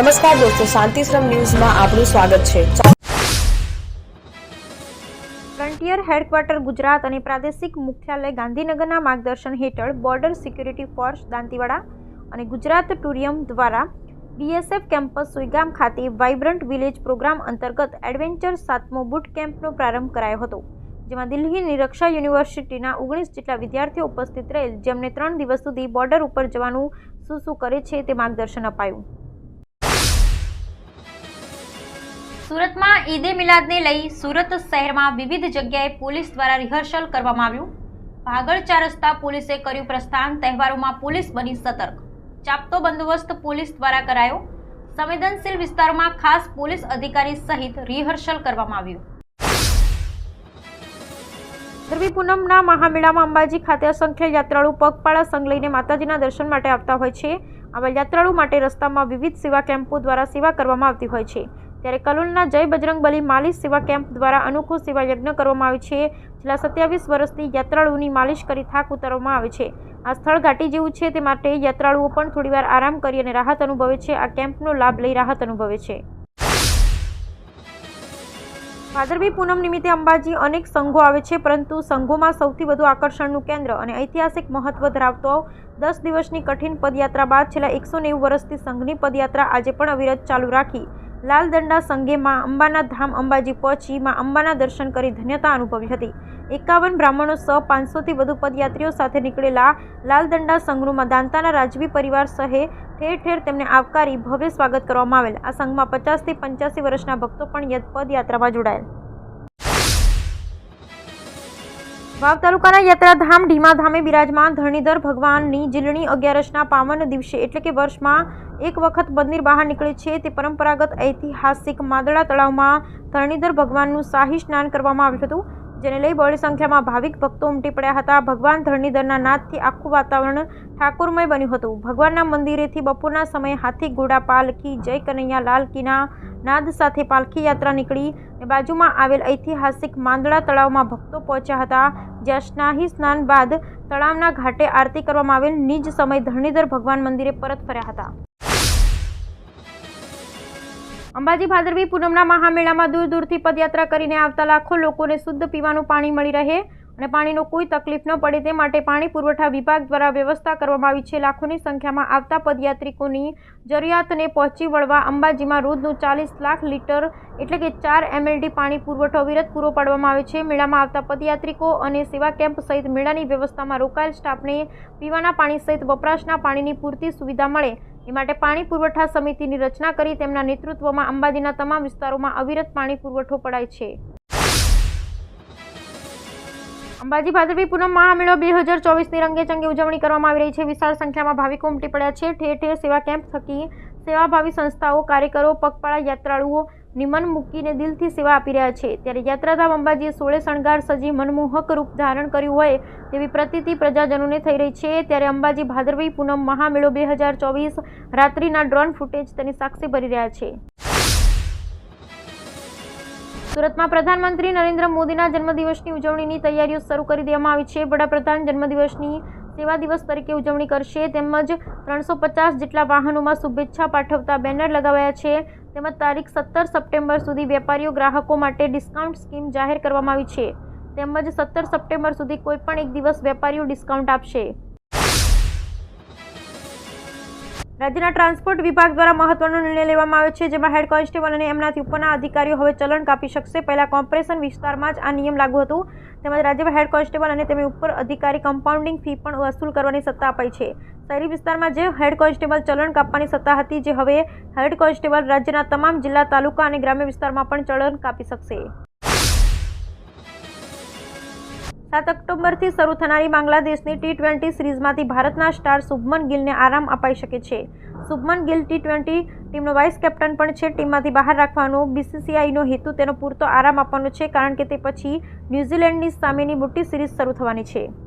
નમસ્કાર દોસ્તો, શાંતિશ્રમ ન્યૂઝમાં આપનું સ્વાગત છે. ફ્રન્ટિયર હેડક્વાર્ટર ગુજરાત અને પ્રાદેશિક મુખ્યાલય ગાંધીનગરના માર્ગદર્શન હેઠળ બોર્ડર સિક્યુરિટી ફોર્સ દાંતીવાડા અને ગુજરાત ટુરિયમ દ્વારા બીએસએફ કેમ્પસ સુઈગામ ખાતે વાઇબ્રન્ટ વિલેજ પ્રોગ્રામ અંતર્ગત એડવેન્ચર સાતમો બુટ કેમ્પનો પ્રારંભ કરાયો હતો, જેમાં દિલ્હી નિરક્ષા યુનિવર્સિટીના ઓગણીસ જેટલા વિદ્યાર્થીઓ ઉપસ્થિત રહેલ, જેમને ત્રણ દિવસ સુધી બોર્ડર ઉપર જવાનું શું શું કરે છે તે માર્ગદર્શન અપાયું. સુરતમાં ઈદે મિલાદને લઈ સુરત શહેરમાં વિવિધ જગ્યાએ પોલીસ દ્વારા રિહર્સલ કરવામાં આવ્યું. ભાગળ ચાર રસ્તા પોલીસે કર્યું પ્રસ્થાન, તહેવારોમાં પોલીસ બની સતર્ક. ચાપતો બંદોબસ્ત પોલીસ દ્વારા કરાયો. સંવેદનશીલ વિસ્તારોમાં ખાસ પોલીસ અધિકારી સહિત રિહર્સલ કરવામાં આવ્યું. ધરવી પૂનમના મહામેળામાં અંબાજી ખાતે અસંખ્ય યાત્રાળુ પગપાળા સંઘ લઈને માતાજીના દર્શન માટે આવતા હોય છે. આવા યાત્રાળુ માટે રસ્તામાં વિવિધ સેવા કેમ્પો દ્વારા સેવા કરવામાં આવતી હોય છે. ત્યારે કલોલના જય બજરંગબલી માલિશ સેવા કેમ્પ દ્વારા અનોખો સેવા યજ્ઞ કરવામાં આવે છે. છેલ્લા સત્યાવીસ વર્ષથી યાત્રાળુઓની માલિશ કરી થાક ઉતારવામાં આવે છે. આ સ્થળ ઘાટી જેવું છે તે માટે યાત્રાળુઓ પણ થોડીવાર આરામ કરી અને રાહત અનુભવે છે. આ કેમ્પનો લાભ લઈ રાહત અનુભવે છે. ભાદરવી પૂનમ નિમિત્તે અંબાજી અનેક સંઘો આવે છે, પરંતુ સંઘોમાં સૌથી વધુ આકર્ષણનું કેન્દ્ર અને ઐતિહાસિક મહત્વ ધરાવતો દસ દિવસની કઠિન પદયાત્રા બાદ છેલ્લા એકસો નેવું વર્ષથી સંઘની પદયાત્રા આજે પણ અવિરત ચાલુ રાખી. લાલ દંડા સંઘે માં અંબાના ધામ અંબાજી પહોંચી માં અંબાના દર્શન કરી ધન્યતા અનુભવી હતી. એકાવન બ્રાહ્મણો સહ પાંચસોથી વધુ પદયાત્રીઓ સાથે નીકળેલા લાલદંડા સંઘનું દાંતાના રાજવી પરિવાર સહે ઠેર ઠેર તેમને આવકારી ભવ્ય સ્વાગત કરવામાં આવેલ. આ સંઘમાં પચાસથી પંચ્યાસી વર્ષના ભક્તો પણ પદયાત્રામાં જોડાયેલ. વાવ તાલુકાના યાત્રાધામ ઢીમા ધામે બિરાજમાન ધરણીધર ભગવાનની જીલણી અગિયારસના પાવન દિવસે એટલે કે વર્ષમાં એક વખત મંદિર બહાર નીકળે છે તે પરંપરાગત ઐતિહાસિક માદળા તળાવમાં ધરણીધર ભગવાનનું શાહી સ્નાન કરવામાં આવ્યું હતું, જેને લઈ બહોળી સંખ્યામાં ભાવિક ભક્તો ઉમટી પડ્યા હતા. ભગવાન ધરણીધરના નાદથી આખું વાતાવરણ ઠાકોરમય બન્યું હતું. ભગવાનના મંદિરેથી બપોરના સમયે હાથી, ઘોડા, પાલખી, જય કનૈયા, લાલ કીના, નાદ સાથે પાલખી યાત્રા નીકળી અને બાજુમાં આવેલ ઐતિહાસિક માંદળા તળાવમાં ભક્તો પહોંચ્યા હતા, જ્યાં સ્નાહી સ્નાન બાદ તળાવના ઘાટે આરતી કરવામાં આવેલ. નિજ સમય ધરણીધર ભગવાન મંદિરે પરત ફર્યા હતા. અંબાજી ભાદરવી પૂનમના મહામેળામાં દૂર દૂરથી પદયાત્રા કરીને આવતા લાખો લોકોને શુદ્ધ પીવાનું પાણી મળી રહે અને પાણીનો કોઈ તકલીફ ન પડે તે માટે પાણી પુરવઠા વિભાગ દ્વારા વ્યવસ્થા કરવામાં આવી છે. લાખોની સંખ્યામાં આવતા પદયાત્રિકોની જરૂરિયાતને પહોંચી વળવા અંબાજીમાં રોજનું ચાલીસ લાખ લીટર એટલે કે ચાર એમએલડી પાણી પુરવઠો વિરત પૂરો પાડવામાં આવે છે. મેળામાં આવતા પદયાત્રિકો અને સેવા કેમ્પ સહિત મેળાની વ્યવસ્થામાં રોકાયેલ સ્ટાફને પીવાના પાણી સહિત વપરાશના પાણીની પૂરતી સુવિધા મળે એ માટે પાણી પુરવઠા સમિતિની રચના કરી તેમના નેતૃત્વમાં અંબાજીના તમામ વિસ્તારોમાં અવિરત પાણી પુરવઠો પડાય છે. અંબાજી ભાદરવી પૂનમ મહામેળો બે હજાર ચોવીસની રંગેચંગે ઉજવણી કરવામાં આવી રહી છે. વિશાળ સંખ્યામાં ભાવિકો ઉમટી પડ્યા છે. ઠેર ઠેર સેવા કેમ્પ થકી સેવાભાવી સંસ્થાઓ, કાર્યકરો, પગપાળા, યાત્રાળુઓ નિમન મૂકીને દિલથી સેવા આપી રહ્યા છે. ત્યારે યાત્રાધામ અંબાજીએ સોળે શણગાર સજી મનમોહક રૂપ ધારણ કર્યું હોય તેવી પ્રતિતિ પ્રજાજનોને થઈ રહી છે. ત્યારે અંબાજી ભાદરવી પૂનમ મહામેળો બે હજાર ચોવીસ રાત્રિના ડ્રોન ફૂટેજ તેની સાક્ષી ભરી રહ્યા છે. સુરતમાં પ્રધાનમંત્રી નરેન્દ્ર મોદીના જન્મદિવસની ઉજવણીની તૈયારીઓ શરૂ કરી દેવામાં આવી છે. વડાપ્રધાન જન્મદિવસની સેવા દિવસ તરીકે ઉજવણી કરશે. તેમજ ત્રણસો પચાસ જેટલા વાહનોમાં શુભેચ્છા પાઠવતા બેનર લગાવાયા છે. તેમજ તારીખ સત્તર સપ્ટેમ્બર સુધી વેપારીઓ ગ્રાહકો માટે ડિસ્કાઉન્ટ સ્કીમ જાહેર કરવામાં આવી છે. તેમજ સત્તર સપ્ટેમ્બર સુધી કોઈપણ એક દિવસ વેપારીઓ ડિસ્કાઉન્ટ આપશે. રાજ્યના ટ્રાન્સપોર્ટ વિભાગ દ્વારા મહત્વનો નિર્ણય લેવામાં આવ્યો છે, જેમાં હેડ કોન્સ્ટેબલ અને એમનાથી ઉપરના અધિકારીઓ હવે ચલણ કાપી શકશે. પહેલાં કોર્પોરેશન વિસ્તારમાં જ આ નિયમ લાગુ હતું. તેમજ રાજ્યમાં હેડ કોન્સ્ટેબલ અને તેમની ઉપર અધિકારી કમ્પાઉન્ડિંગ ફી પણ વસૂલ કરવાની સત્તા અપાઈ છે. શહેરી વિસ્તારમાં જે હેડ કોન્સ્ટેબલ ચલણ કાપવાની સત્તા હતી, જે હવે હેડ કોન્સ્ટેબલ રાજ્યના તમામ જિલ્લા, તાલુકા અને ગ્રામ્ય વિસ્તારમાં પણ ચલણ કાપી શકશે. સાત ઓક્ટોબરથી શરૂ થનારી બાંગ્લાદેશની ટી ટ્વેન્ટી સિરીઝમાંથી ભારતના સ્ટાર શુભમન ગિલને આરામ અપાઈ શકે છે. શુભમન ગિલ ટી ટ્વેન્ટી ટીમનો વાઇસ કેપ્ટન પણ છે. ટીમમાંથી બહાર રાખવાનો બીસીસીઆઈનો હેતુ તેનો પૂરતો આરામ આપવાનો છે કારણ કે તે પછી ન્યૂઝીલેન્ડની સામેની મોટી સિરીઝ શરૂ થવાની છે.